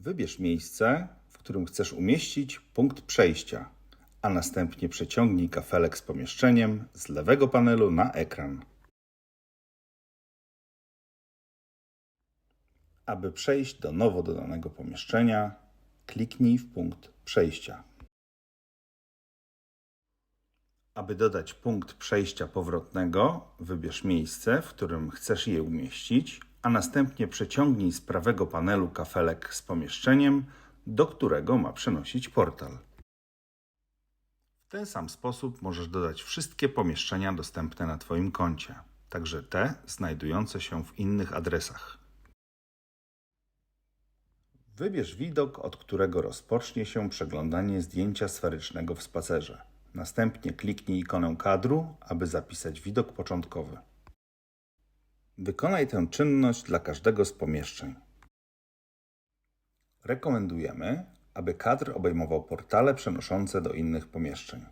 Wybierz miejsce, w którym chcesz umieścić punkt przejścia, a następnie przeciągnij kafelek z pomieszczeniem z lewego panelu na ekran. Aby przejść do nowo dodanego pomieszczenia, kliknij w punkt przejścia. Aby dodać punkt przejścia powrotnego, wybierz miejsce, w którym chcesz je umieścić, a następnie przeciągnij z prawego panelu kafelek z pomieszczeniem, do którego ma przenosić portal. W ten sam sposób możesz dodać wszystkie pomieszczenia dostępne na Twoim koncie, także te znajdujące się w innych adresach. Wybierz widok, od którego rozpocznie się przeglądanie zdjęcia sferycznego w spacerze. Następnie kliknij ikonę kadru, aby zapisać widok początkowy. Wykonaj tę czynność dla każdego z pomieszczeń. Rekomendujemy, aby kadr obejmował portale przenoszące do innych pomieszczeń.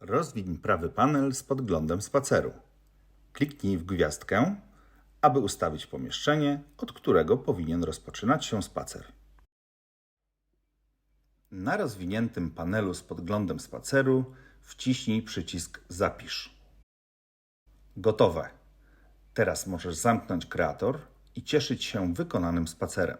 Rozwiń prawy panel z podglądem spaceru. Kliknij w gwiazdkę, aby ustawić pomieszczenie, od którego powinien rozpoczynać się spacer. Na rozwiniętym panelu z podglądem spaceru wciśnij przycisk Zapisz. Gotowe. Teraz możesz zamknąć kreator i cieszyć się wykonanym spacerem.